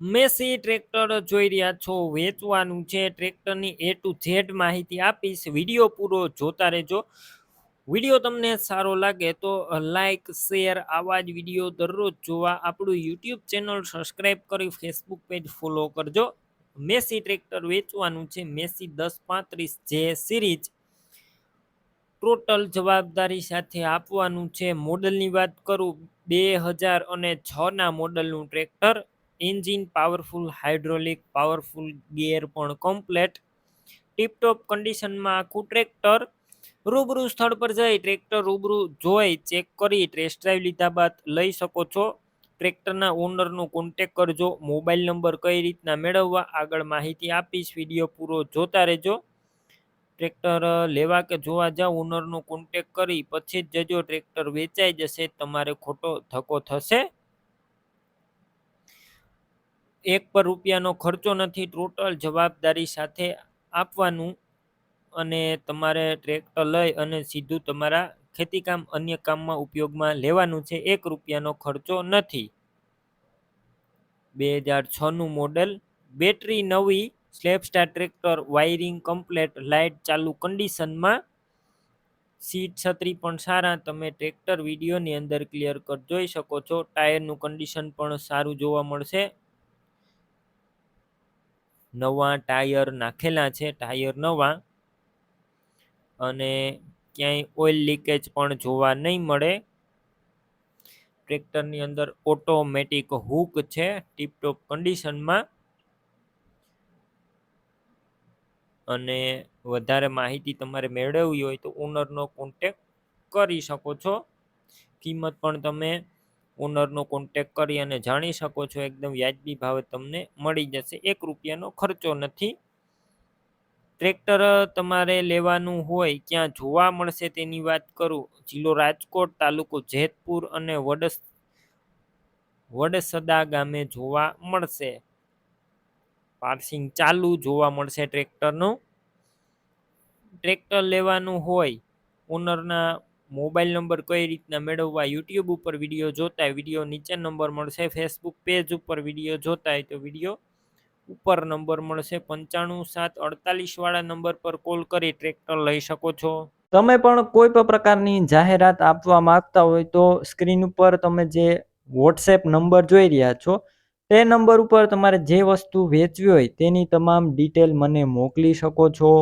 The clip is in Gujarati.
મેસી ટ્રેક્ટર જોઈ રહ્યા છો, વેચવાનું છે, ટ્રેક્ટરની એ ટુ ઝેડ માહિતી આપીશ, વીડિયો પૂરો જોતા રહેજો. વીડિયો તમને સારો લાગે તો લાઈક, શેર, આવા જ વીડિયો દરરોજ જોવા આપણું યુટ્યુબ ચેનલ સબસ્ક્રાઈબ કરી ફેસબુક પેજ ફોલો કરજો. મેસી ટ્રેક્ટર વેચવાનું છે, મેસી દસ પાંત્રીસ જે સિરીઝ. ટોટલ જવાબદારી સાથે આપવાનું છે, મોડલની વાત કરું, બે હજાર અને છના મોડલનું tractor. Engine powerful, hydraulic, powerful gear પણ કમ્પ્લેટ. ટીપટોપ કન્ડિશનમાં આખું ટ્રેક્ટર રૂબરૂ સ્થળ પર જઈ ટ્રેક્ટર રૂબરૂ જોઈ ચેક કરી, ટેસ્ટ ડ્રાઈવ લીધા બાદ લઈ શકો છો. ટ્રેક્ટરના ઓનરનો કોન્ટેક કરજો, મોબાઈલ નંબર કઈ રીતના મેળવવા આગળ માહિતી આપીશ, વીડિયો પૂરો જોતા રહેજો. ટ્રેક્ટર લેવા કે જોવા જાવ, ઓનરનો કોન્ટેક કરી, પછી જ જજો, ટ્રેક્ટર વેચાઈ જશે, તમારે ખોટો ધક્કો થશે. એક પર રૂપિયાનો ખર્ચો નથી, ટોટલ જવાબદારી સાથે આપવાનું અને તમારે ટ્રેક્ટર લઈ અને સીધું તમારા ખેતીકામ અન્ય કામમાં ઉપયોગમાં લેવાનું છે, એક રૂપિયાનો ખર્ચો નથી. બે હજાર છનું મોડેલ, બેટરી નવી સ્લેપસ્ટાર ટ્રેક્ટર, વાયરિંગ કમ્પ્લેટ, લાઇટ ચાલુ કન્ડિશનમાં. સીટ છત્રી પણ સારા, તમે ટ્રેક્ટર વિડીયોની અંદર ક્લિયર કટ જોઈ શકો છો, ટાયરનું કન્ડિશન પણ સારું જોવા મળશે. નવા ટાયર નાખેલા છે, ટાયર નવા. અને ક્યાંય ઓઇલ લીકેજ પણ જોવા નહીં મળે. ટ્રેક્ટરની અંદર ઓટોમેટિક હુક છે, ટીપટોપ કન્ડિશનમાં. અને વધારે માહિતી તમારે મેળવવી હોય તો ઓનરનો કોન્ટેક કરી શકો છો. કિંમત પણ તમે ઓનરનો કોન્ટેક કરી અને જાણી શકો છો, એકદમ વ્યાજબી ભાવે તમને મળી જશે. એક રૂપિયાનો ખર્ચો નથી. ટ્રેક્ટર તમારે લેવાનું હોય, ક્યાં જોવા મળશે તેની વાત કરું. જિલ્લો રાજકોટ તાલુકો જેતપુર અને વડસ, વડસદા ગામે જોવા મળશે. પાર્સિંગ ચાલુ જોવા મળશે ટ્રેક્ટરનું. ટ્રેક્ટર લેવાનું હોય ઓનરના મોબાઈલ નંબર કઈ રીતના મેળવવા યુટ્યુબ ઉપર વીડિયો જોતા હોય વીડિયો નીચે નંબર મળશે ફેસબુક પેજ ઉપર વીડિયો જોતા હોય તો વીડિયો ઉપર નંબર મળશે પંચાણું સાત અડતાલીસ વાળા નંબર પર કોલ કરી ટ્રેક્ટર લઈ શકો છો. તમે પણ કોઈ પણ પ્રકારની જાહેરાત આપવા માંગતા હોય તો સ્ક્રીન ઉપર તમે જે વોટ્સએપ નંબર જોઈ રહ્યા છો, તે નંબર ઉપર તમારે જે વસ્તુ વેચવી હોય તેની તમામ ડિટેલ મને મોકલી શકો છો.